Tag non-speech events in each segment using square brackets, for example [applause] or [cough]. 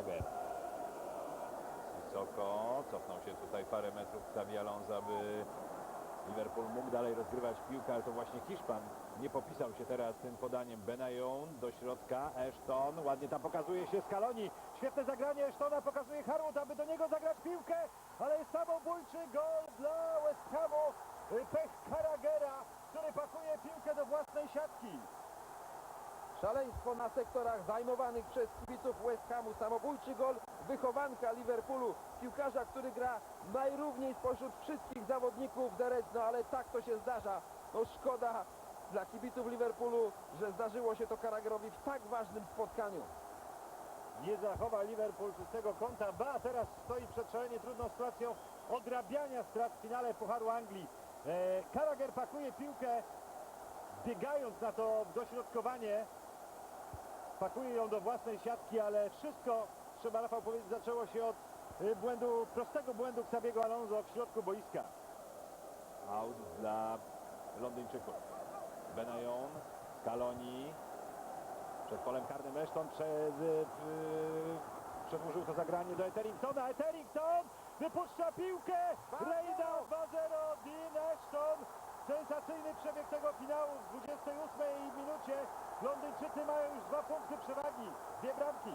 Carragher. Wysoko, cofnął się tutaj parę metrów Xavi Alonso, aby Liverpool mógł dalej rozgrywać piłkę, ale to właśnie Hiszpan nie popisał się teraz tym podaniem Benayoun do środka, Ashton, ładnie tam pokazuje się Scaloni, świetne zagranie Ashtona, pokazuje Harwood, aby do niego zagrać piłkę, ale jest samobójczy gol dla West Hamu, Y, pech Carragera, który pakuje piłkę do własnej siatki. Szaleństwo na sektorach zajmowanych przez kibiców West Hamu. Samobójczy gol wychowanka Liverpoolu. Piłkarza, który gra najrówniej spośród wszystkich zawodników The Reds. No ale tak to się zdarza. No szkoda dla kibiców Liverpoolu, że zdarzyło się to Karagerowi w tak ważnym spotkaniu. Nie zachowa Liverpool czystego kąta, ba teraz stoi przed szalenie trudną sytuacją odrabiania strat w finale Pucharu Anglii. E, Carragher pakuje piłkę, biegając na to dośrodkowanie, pakuje ją do własnej siatki, ale wszystko, trzeba Rafał powiedzieć, zaczęło się od e, błędu, prostego błędu Xabiego Alonso w środku boiska. Out dla Londyńczyków. Benayoun, Scaloni, przed polem karnym Ashton przez, y, y, przedłużył to zagranie do Etheringtona. Etherington wypuszcza piłkę. Rejda 2-0. Dean Ashton. Sensacyjny przebieg tego finału w 28 minucie. Londyńczycy mają już dwa punkty przewagi. Dwie bramki.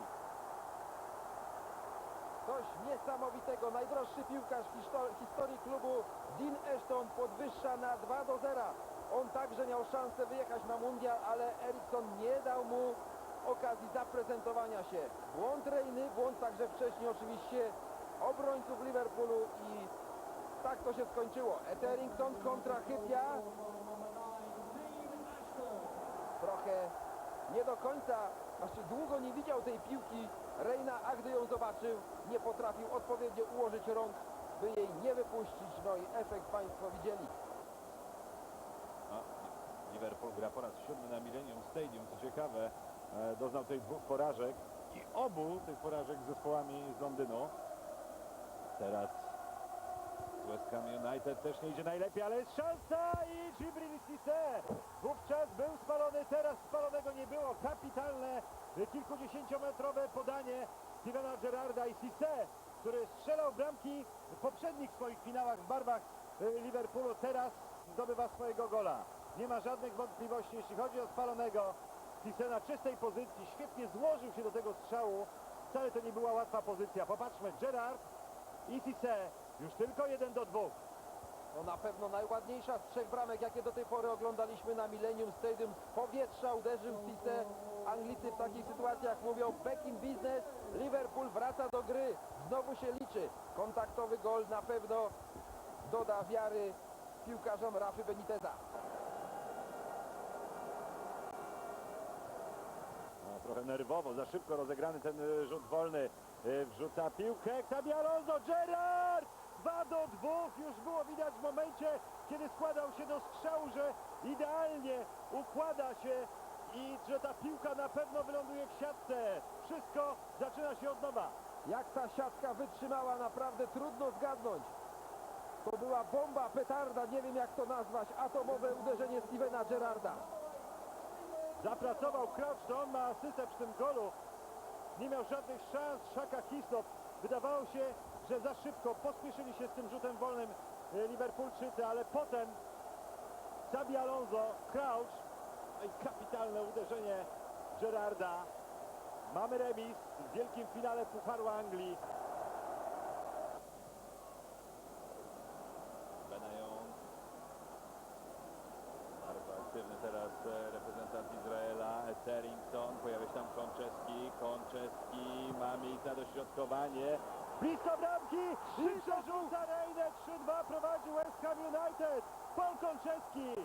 Coś niesamowitego. Najdroższy piłkarz historii klubu Dean Ashton podwyższa na 2 do 0. On także miał szansę wyjechać na mundial, ale Eriksson nie dał mu okazji zaprezentowania się. Błąd Rejny, błąd także wcześniej oczywiście obrońców Liverpoolu tak to się skończyło. Etherington kontra Hypia. Trochę nie do końca, znaczy długo nie widział tej piłki Reina, a gdy ją zobaczył, nie potrafił odpowiednio ułożyć rąk, by jej nie wypuścić. No i efekt Państwo widzieli. Liverpool gra po raz siódmy na Millennium Stadium. Co ciekawe, e, doznał tutaj dwóch porażek i obu tych porażek z zespołami z Londynu. Teraz West Ham United też nie idzie najlepiej, ale jest szansa i Gibril Cissé wówczas był spalony, teraz spalonego nie było. Kapitalne e, kilkudziesięciometrowe podanie Stevena Gerrarda i Cissé, który strzelał bramki w poprzednich swoich finałach w barwach e, Liverpoolu, teraz zdobywa swojego gola. Nie ma żadnych wątpliwości, jeśli chodzi o spalonego. Cissé na czystej pozycji, świetnie złożył się do tego strzału. Wcale to nie była łatwa pozycja. Popatrzmy, Gerrard i Cissé już tylko jeden do dwóch. No na pewno najładniejsza z trzech bramek, jakie do tej pory oglądaliśmy na Millennium Stadium. Z powietrza uderzył Cisse. Anglicy w takich sytuacjach mówią back in business. Liverpool wraca do gry. Znowu się liczy. Kontaktowy gol na pewno doda wiary piłkarzom Rafy Beniteza. No, trochę nerwowo, za szybko rozegrany ten rzut wolny. Y, Wrzuca piłkę, Xabi Alonso, Gerrard! 2 do 2, już było widać w momencie, kiedy składał się do strzału, że idealnie układa się i że ta piłka na pewno wyląduje w siatce. Wszystko zaczyna się od nowa. Jak ta siatka wytrzymała, naprawdę trudno zgadnąć. To była bomba, petarda, nie wiem jak to nazwać, atomowe uderzenie Stevena Gerrarda. Zapracował Crouch, to on ma asystę przy tym golu. Nie miał żadnych szans, Szaka Hislop. Wydawało się, że za szybko pospieszyli się z tym rzutem wolnym e, Liverpoolczycy, ale potem Xabi Alonso, Crouch no i kapitalne uderzenie Gerarda. Mamy remis w wielkim finale Pucharu Anglii. Bardzo aktywny teraz e, reprezentant Izraela, Etherington, pojawia się tam Konczewski, Konczewski ma miejsce na dośrodkowanie, blisko bramki, i przerzuca Rejne, 3-2 prowadzi West Ham United, Paul Konczewski,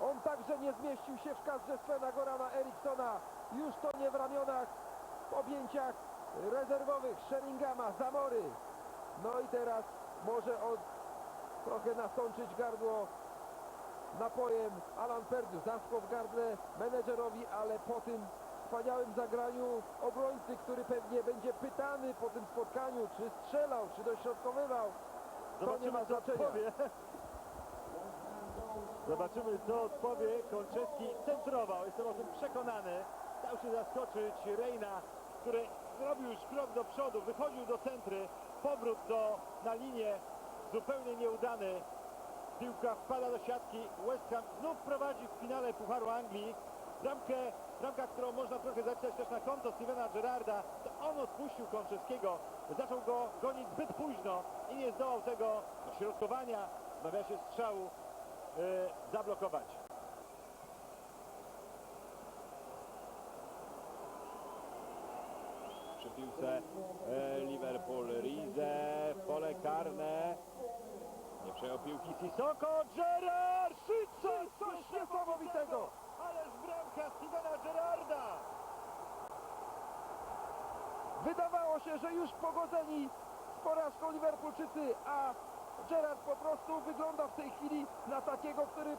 On także nie zmieścił się w kadrze Svena Gorana Erikssona. Już to nie w ramionach, w objęciach rezerwowych Sheringama, Zamory. No i teraz może od trochę nasączyć gardło napojem Alan Perdu. Zaschło w gardle menedżerowi, ale po tym wspaniałym zagraniu obrońcy, który pewnie będzie pytany po tym spotkaniu, czy strzelał, czy dośrodkowywał. To nie ma zobaczymy co znaczenia. odpowie. Zobaczymy co odpowie, Konczewski centrował, jestem o tym przekonany. dał się zaskoczyć Reina, który zrobił już krok do przodu, wychodził do centry, powrót do, na linię zupełnie nieudany. Piłka wpada do siatki, West Ham znów prowadzi w finale Pucharu Anglii. Bramkę, bramka, którą można trochę zapisać też na konto Stevena Gerrarda, to on odpuścił Konczewskiego, zaczął go gonić zbyt późno i nie zdołał tego środkowania, w nawiasie strzału, yy, zablokować. Przy piłce e, Liverpool, Rize, pole karne. Nie przejął piłki Sissoko, Gerrard, Szybcy, Coś niesamowitego! Bramka Stevena Gerrarda! Wydawało się, że już pogodzeni z porażką Liverpoolczycy, a Gerrard po prostu wygląda w tej chwili na takiego, który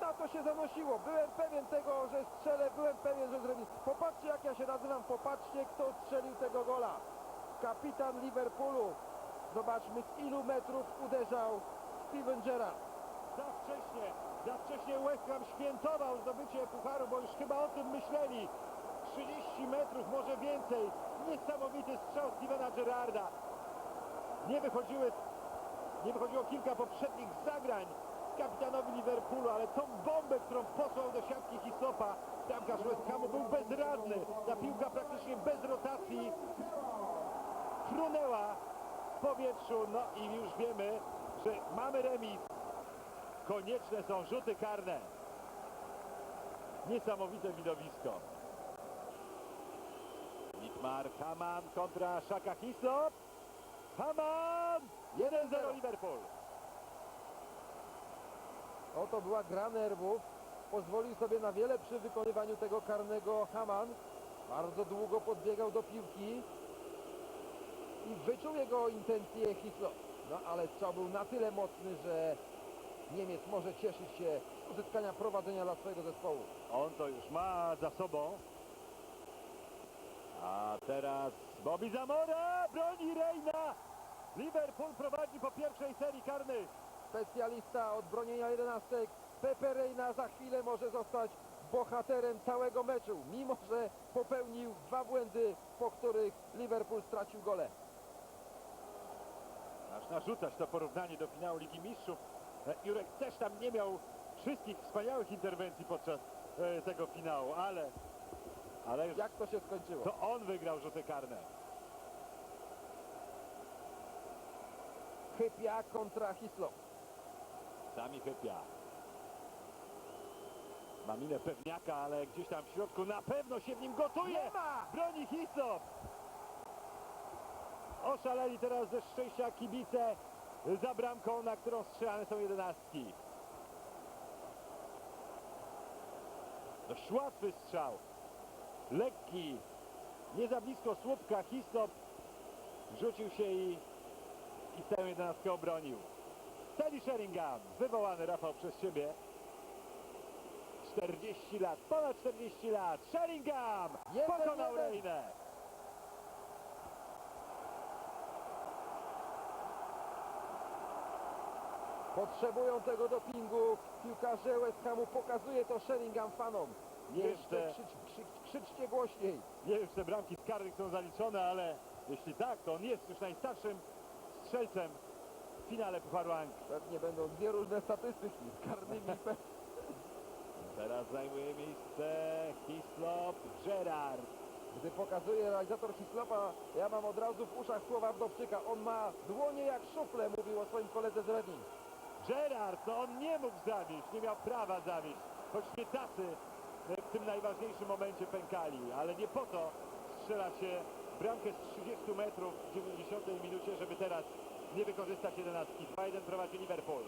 na to się zanosiło. Byłem pewien tego, że strzelę, byłem pewien, że zrobi. Popatrzcie jak ja się nazywam, popatrzcie kto strzelił tego gola. Kapitan Liverpoolu. Zobaczmy z ilu metrów uderzał Steven Gerrard. Za wcześnie, za wcześnie West Ham świętował zdobycie Pucharu, bo już chyba o tym myśleli. 30 metrów, może więcej. Niesamowity strzał Stevena Gerrarda. Nie wychodziły, nie wychodziło kilka poprzednich zagrań kapitanowi Liverpoolu, ale tą bombę, którą posłał do siatki Hisopa, bramkarz West Hamu był bezradny. Ta piłka praktycznie bez rotacji frunęła w powietrzu. No i już wiemy, że mamy remis. Konieczne są rzuty karne. Niesamowite widowisko. Litmar, Haman kontra Szaka Hislop. Haman! 1-0 Liverpool. Oto była gra nerwów. Pozwolił sobie na wiele przy wykonywaniu tego karnego Haman. Bardzo długo podbiegał do piłki. I wyczuł jego intencje Hislo. No ale strzał był na tyle mocny, że Niemiec może cieszyć się z uzyskania prowadzenia dla swojego zespołu. On to już ma za sobą. A teraz Bobby Zamora broni Reina. Liverpool prowadzi po pierwszej serii karnych. Specjalista od bronienia jedenastek Pepe Reina za chwilę może zostać bohaterem całego meczu, mimo że popełnił dwa błędy, po których Liverpool stracił gole. Aż narzucać to porównanie do finału Ligi Mistrzów. E, Jurek też tam nie miał wszystkich wspaniałych interwencji podczas e, tego finału, ale, ale już Jak to się skończyło? to on wygrał rzuty karne. Chypia kontra Hislop. Sami Hypia. Ma minę pewniaka, ale gdzieś tam w środku na pewno się w nim gotuje. Nie ma! Broni Hislop. Oszaleli teraz ze szczęścia kibice za bramką, na którą strzelane są jedenastki. Dość łatwy strzał. Lekki. Nie za blisko słupka. Hislop rzucił się i, i tę jedenastkę obronił. Teddy Sheringham, wywołany Rafał przez siebie. 40 lat, ponad 40 lat. Sheringham pokonał. Reinę. Potrzebują tego dopingu. Piłkarze West Hamu pokazuje to Sheringham fanom. Jeszcze- Jeszcze krzycz, krzycz, krzyczcie głośniej. Nie wiem, czy te bramki z karnych są zaliczone, ale jeśli tak, to on jest już najstarszym strzelcem w finale Pucharu Anglii. Pewnie będą dwie różne statystyki z karnymi. [laughs] pe- Teraz zajmuje miejsce Hislop Gerard. Gdy pokazuje realizator Hislopa, ja mam od razu w uszach słowa Wdowczyka. On ma dłonie jak szufle, mówił o swoim koledze z Reading. Gerard, no on nie mógł zawieść, nie miał prawa zawieść, choć nie tacy e, w tym najważniejszym momencie pękali, ale nie po to strzela się bramkę z 30 metrów w 90 minucie, żeby teraz nie wykorzystać jedenastki. 2-1 prowadzi Liverpool.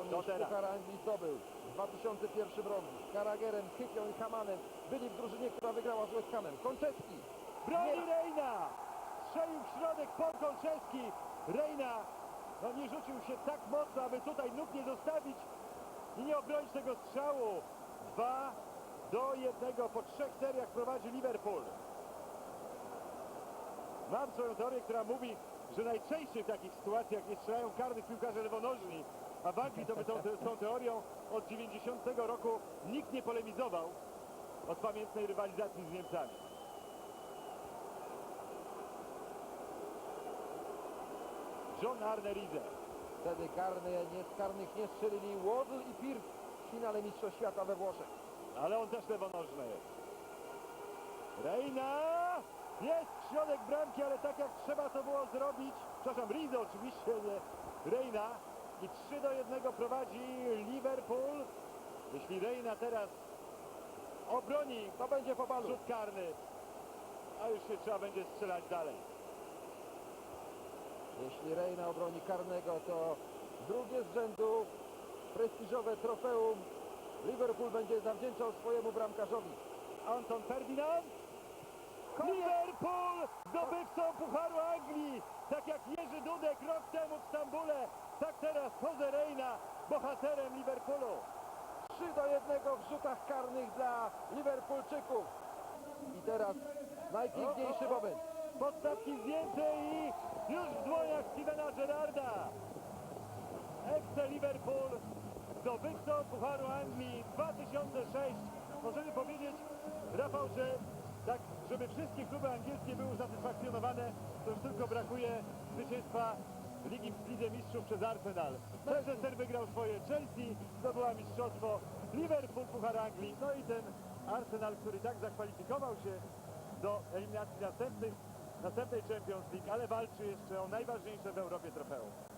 On już? Puchar Anglii zdobył w 2001 roku. Z Karagerem, Hypią i Hamanem byli w drużynie, która wygrała z West Hamem. Konczewski. Broni. Reina! Strzelił w środek Paul Kolczewski. Reina no nie rzucił się tak mocno, aby tutaj nóg nie zostawić i nie obronić tego strzału. 2 do 1 po trzech seriach prowadzi Liverpool. Mam swoją teorię, która mówi, że najczęściej w takich sytuacjach nie strzelają karnych piłkarze lewonożni, a w Anglii to by tą, tą teorią od 90 roku nikt nie polemizował od pamiętnej rywalizacji z Niemcami. John Arne Riese. Wtedy karny, nie, z karnych nie strzelili Waddle i Pierce w finale Mistrzostw Świata we Włoszech. Ale on też lewonożny. Reina! Jest środek bramki, ale tak jak trzeba to było zrobić. Przepraszam, Rize oczywiście, nie Reina. I 3 do 1 prowadzi Liverpool. Jeśli Reina teraz obroni To będzie po balu. rzut karny, a już się trzeba będzie strzelać dalej. Jeśli Reina obroni karnego, to drugie z rzędu prestiżowe trofeum Liverpool będzie zawdzięczał swojemu bramkarzowi. Anton Ferdinand. Liverpool zdobywcą Pucharu Anglii. Tak jak Jerzy Dudek rok temu w Stambule, tak teraz Jose Reina bohaterem Liverpoolu. 3 do 1 w rzutach karnych dla Liverpoolczyków. I teraz najpiękniejszy moment. Podstawki zdjęte i już w dłoniach Stevena Gerrarda. FC Liverpool zdobywcą Pucharu Anglii 2006. Możemy powiedzieć, Rafał, że tak, żeby wszystkie kluby angielskie były usatysfakcjonowane, to już tylko brakuje zwycięstwa Ligi Lidze Mistrzów przez Arsenal. Manchester wygrał swoje, Chelsea zdobyła mistrzostwo, Liverpool Puchar Anglii, no i ten Arsenal, który tak zakwalifikował się do eliminacji następnych, następnej Champions League, ale walczy jeszcze o najważniejsze w Europie trofeum.